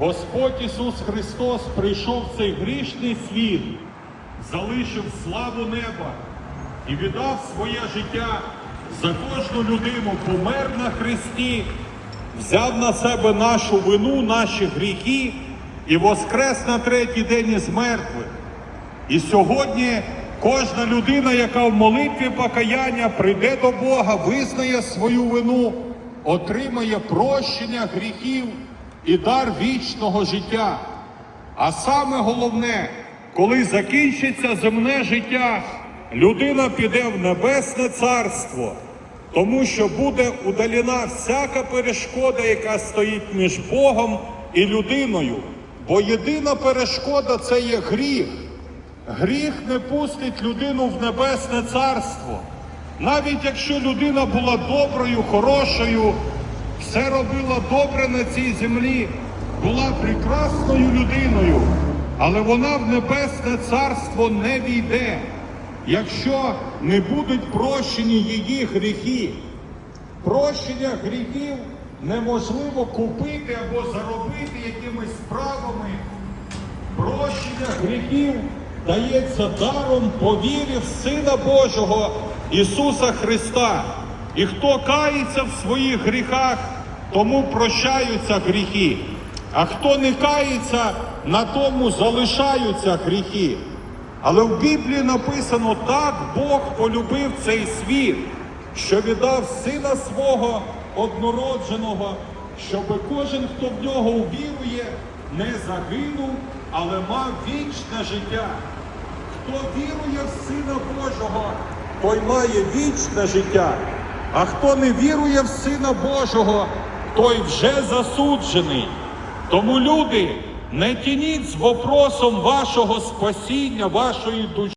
Господь Ісус Христос прийшов в цей грішний світ, залишив славу неба і віддав своє життя за кожну людину, помер на Христі, взяв на себе нашу вину, наші гріхи і воскрес на третій день із мертвих. І сьогодні кожна людина, яка в молитві покаяння прийде до Бога, визнає свою вину, отримає прощення гріхів і дар вічного життя. А саме головне, коли закінчиться земне життя, людина піде в небесне царство, тому що буде удалена всяка перешкода, яка стоїть між Богом і людиною. Бо єдина перешкода це є гріх. Гріх не пустить людину в небесне царство. Навіть якщо людина була доброю, хорошою, все робила добре на цій землі, була прекрасною людиною, але вона в небесне царство не війде, якщо не будуть прощені її гріхи. Прощення гріхів неможливо купити або заробити якимись справами. Прощення гріхів дається даром по вірі в Сина Божого Ісуса Христа. І хто кається в своїх гріхах, тому прощаються гріхи. А хто не кається, на тому залишаються гріхи. Але в Біблії написано так Бог полюбив цей світ, що віддав сина свого однородженого, щоб кожен, хто в нього увірує, не загинув, але мав вічне життя. Хто вірує в Сина Божого, той має вічне життя. А хто не вірує в Сина Божого, той вже засуджений. Тому люди, не тяніть з вопросом вашого спасіння, вашої душі.